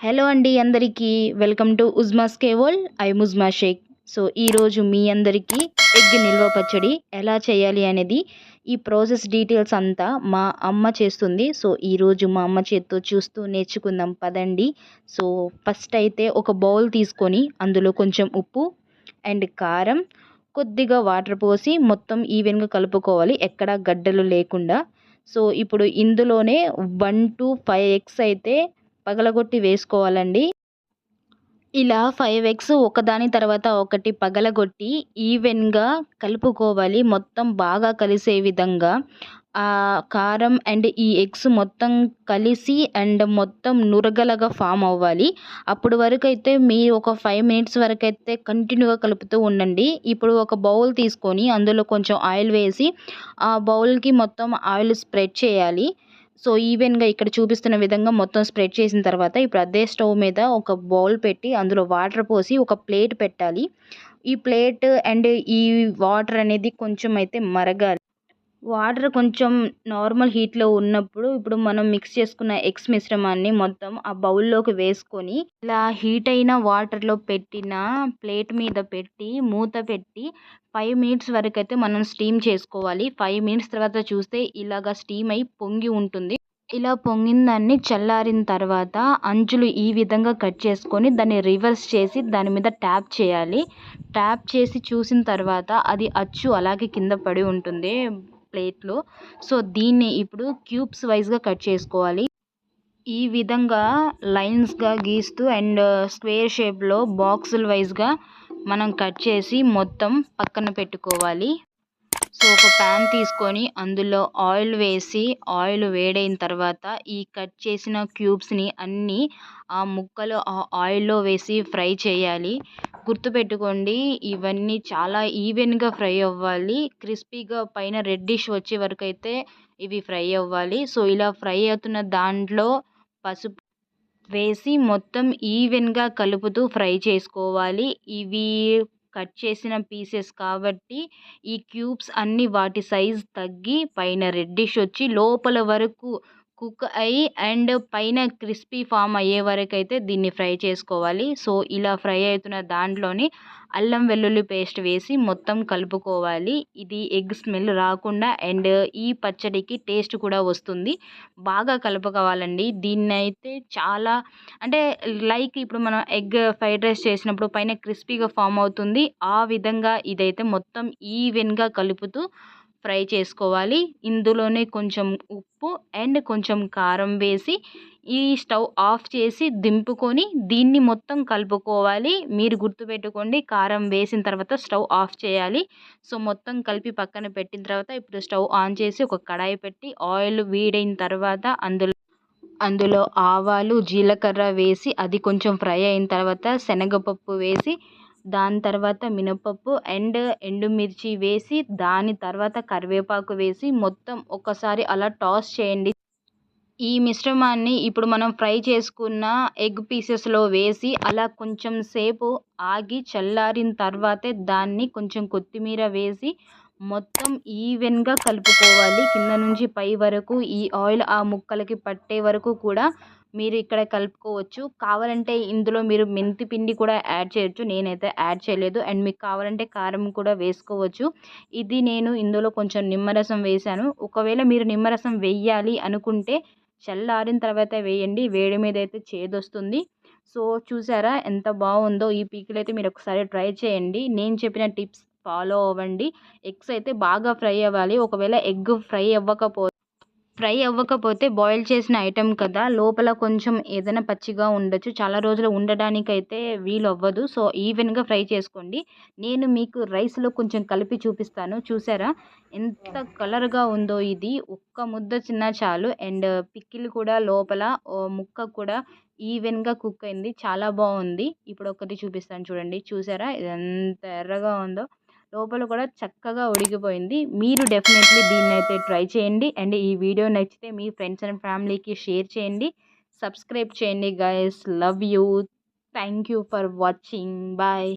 Hello అండి అందరికీ. Welcome to Uzma's కేవల్ ఐ ముజ్మా షేక్. సో ఈరోజు మీ అందరికీ ఎగ్ నిల్వ పచ్చడి ఎలా చేయాలి అనేది ఈ ప్రాసెస్ డీటెయిల్స్ అంతా మా అమ్మ చేస్తుంది. సో ఈరోజు మా అమ్మ చేత్తో చూస్తూ నేర్చుకుందాం పదండి. సో ఫస్ట్ అయితే ఒక బౌల్ తీసుకొని అందులో కొంచెం ఉప్పు అండ్ కారం కొద్దిగా వాటర్ పోసి మొత్తం ఈవెన్గా కలుపుకోవాలి. ఎక్కడా గడ్డలు లేకుండా. సో ఇప్పుడు ఇందులోనే వన్ టు ఫైవ్ ఎగ్స్ అయితే పగలగొట్టి వేసుకోవాలండి. ఇలా ఫైవ్ ఎగ్స్ ఒకదాని తర్వాత ఒకటి పగలగొట్టి ఈవెన్గా కలుపుకోవాలి. మొత్తం బాగా కలిసే విధంగా. ఆ కారం అండ్ ఈ ఎగ్స్ మొత్తం కలిసి అండ్ మొత్తం నురగలగా ఫామ్ అవ్వాలి. అప్పుడు వరకు అయితే మీరు ఒక ఫైవ్ మినిట్స్ వరకు అయితే కంటిన్యూగా కలుపుతూ ఉండండి. ఇప్పుడు ఒక బౌల్ తీసుకొని అందులో కొంచెం ఆయిల్ వేసి ఆ బౌల్కి మొత్తం ఆయిల్ స్ప్రెడ్ చేయాలి. సో ఈవెన్గా ఇక్కడ చూపిస్తున్న విధంగా మొత్తం స్ప్రెడ్ చేసిన తర్వాత ఇప్పుడు అదే స్టవ్ మీద ఒక బౌల్ పెట్టి అందులో వాటర్ పోసి ఒక ప్లేట్ పెట్టాలి. ఈ ప్లేట్ అండ్ ఈ వాటర్ అనేది కొంచెం అయితే మరగాలి. వాటర్ కొంచెం నార్మల్ హీట్లో ఉన్నప్పుడు ఇప్పుడు మనం మిక్స్ చేసుకున్న ఎగ్స్ మిశ్రమాన్ని మొత్తం ఆ బౌల్లోకి వేసుకొని ఇలా హీట్ అయిన వాటర్లో పెట్టిన ప్లేట్ మీద పెట్టి మూత పెట్టి ఫైవ్ మినిట్స్ వరకు అయితే మనం స్టీమ్ చేసుకోవాలి. ఫైవ్ మినిట్స్ తర్వాత చూస్తే ఇలాగ స్టీమ్ అయి పొంగి ఉంటుంది. ఇలా పొంగిన దాన్ని చల్లారిన తర్వాత అంచులు ఈ విధంగా కట్ చేసుకొని దాన్ని రివర్స్ చేసి దాని మీద ట్యాప్ చేయాలి. ట్యాప్ చేసి చూసిన తర్వాత అది అచ్చు అలాగే కింద పడి ఉంటుంది. ప్లేట్లో. సో దీన్ని ఇప్పుడు క్యూబ్స్ వైజ్గా కట్ చేసుకోవాలి. ఈ విధంగా లైన్స్గా గీస్తూ అండ్ స్క్వేర్ షేప్లో బాక్సుల వైజ్గా మనం కట్ చేసి మొత్తం పక్కన పెట్టుకోవాలి. సో ఒక ప్యాన్ తీసుకొని అందులో ఆయిల్ వేసి ఆయిల్ వేడైన తర్వాత ఈ కట్ చేసిన క్యూబ్స్ని అన్నీ ఆ ముక్కలు ఆ ఆయిల్లో వేసి ఫ్రై చేయాలి. గుర్తుపెట్టుకోండి ఇవన్నీ చాలా ఈవెన్గా ఫ్రై అవ్వాలి. క్రిస్పీగా పైన రెడ్డిష్ వచ్చే వరకు అయితే ఇవి ఫ్రై అవ్వాలి. సో ఇలా ఫ్రై అవుతున్న దాంట్లో పసుపు వేసి మొత్తం ఈవెన్గా కలుపుతూ ఫ్రై చేసుకోవాలి. ఇవి కట్ చేసిన పీసెస్ కాబట్టి ఈ క్యూబ్స్ అన్నీ వాటి సైజ్ తగ్గి పైన రెడ్డిష్ వచ్చి లోపల వరకు కుక్ అయ్యి అండ్ పైన క్రిస్పీ ఫామ్ అయ్యే వరకు అయితే దీన్ని ఫ్రై చేసుకోవాలి. సో ఇలా ఫ్రై అవుతున్న దాంట్లోని అల్లం వెల్లుల్లి పేస్ట్ వేసి మొత్తం కలుపుకోవాలి. ఇది ఎగ్ స్మెల్ రాకుండా అండ్ ఈ పచ్చడికి టేస్ట్ కూడా వస్తుంది. బాగా కలుపుకోవాలండి. దీన్ని అయితే చాలా అంటే లైక్ ఇప్పుడు మనం ఎగ్ ఫ్రైడ్ రైస్ చేసినప్పుడు పైన క్రిస్పీగా ఫామ్ అవుతుంది. ఆ విధంగా ఇదైతే మొత్తం ఈవెన్గా కలుపుతూ ఫ్రై చేసుకోవాలి. ఇందులోనే కొంచెం ఉప్పు అండ్ కొంచెం కారం వేసి ఈ స్టవ్ ఆఫ్ చేసి దింపుకొని దీన్ని మొత్తం కలుపుకోవాలి. మీరు గుర్తుపెట్టుకోండి కారం వేసిన తర్వాత స్టవ్ ఆఫ్ చేయాలి. సో మొత్తం కలిపి పక్కన పెట్టిన తర్వాత ఇప్పుడు స్టవ్ ఆన్ చేసి ఒక కడాయి పెట్టి ఆయిల్ వేడైన తర్వాత అందులో అందులో ఆవాలు జీలకర్ర వేసి అది కొంచెం ఫ్రై అయిన తర్వాత శనగపప్పు వేసి దాని తర్వాత మినపప్పు అండ్ ఎండుమిర్చి వేసి దాని తర్వాత కరివేపాకు వేసి మొత్తం ఒకసారి అలా టాస్ చేయండి. ఈ మిశ్రమాన్ని ఇప్పుడు మనం ఫ్రై చేసుకున్న ఎగ్ పీసెస్లో వేసి అలా కొంచెం సేపు ఆగి చల్లారిన తర్వాతే దాన్ని కొంచెం కొత్తిమీర వేసి మొత్తం ఈవెన్గా కలుపుకోవాలి. కింద నుంచి పై వరకు ఈ ఆయిల్ ఆ ముక్కలకి పట్టే వరకు కూడా మీరు ఇక్కడ కలుపుకోవచ్చు. కావాలంటే ఇందులో మీరు మెంతి పిండి కూడా యాడ్ చేయొచ్చు. నేనైతే యాడ్ చేయలేదు. అండ్ మీకు కావాలంటే కారం కూడా వేసుకోవచ్చు. ఇది నేను ఇందులో కొంచెం నిమ్మరసం వేశాను. ఒకవేళ మీరు నిమ్మరసం వెయ్యాలి అనుకుంటే చల్లారిన తర్వాత వేయండి. వేడి మీద అయితే చేదొస్తుంది. సో చూసారా ఎంత బాగుందో ఈ పీకులు అయితే మీరు ఒకసారి ట్రై చేయండి. నేను చెప్పిన టిప్స్ ఫాలో అవ్వండి. ఎగ్స్ అయితే బాగా ఫ్రై అవ్వాలి. ఒకవేళ ఎగ్ ఫ్రై అవ్వకపోతే ఫ్రై అవ్వకపోతే బాయిల్ చేసిన ఐటెం కదా లోపల కొంచెం ఏదైనా పచ్చిగా ఉండొచ్చు. చాలా రోజులు ఉండడానికి అయితే వీలు అవ్వదు సో ఈవెన్గా ఫ్రై చేసుకోండి. నేను మీకు రైస్లో కొంచెం కలిపి చూపిస్తాను. చూసారా? ఎంత కలర్గా ఉందో ఇది. ఒక్క ముద్ద చిన్న చాలు. అండ్ పిక్కిల్ కూడా లోపల ముక్క కూడా ఈవెన్గా కుక్ అయింది. చాలా బాగుంది. ఇప్పుడు ఒకటి చూపిస్తాను చూడండి. చూసారా? ఎంత ఎర్రగా ఉందో. లోపల కూడా చక్కగా ఉడికిపోయింది. మీరు డెఫినెట్లీ దీన్ని అయితే ట్రై చేయండి. అండ్ ఈ వీడియో నచ్చితే మీ ఫ్రెండ్స్ అండ్ ఫ్యామిలీకి షేర్ చేయండి. సబ్స్క్రైబ్ చేయండి guys love you. Thank you for watching. Bye.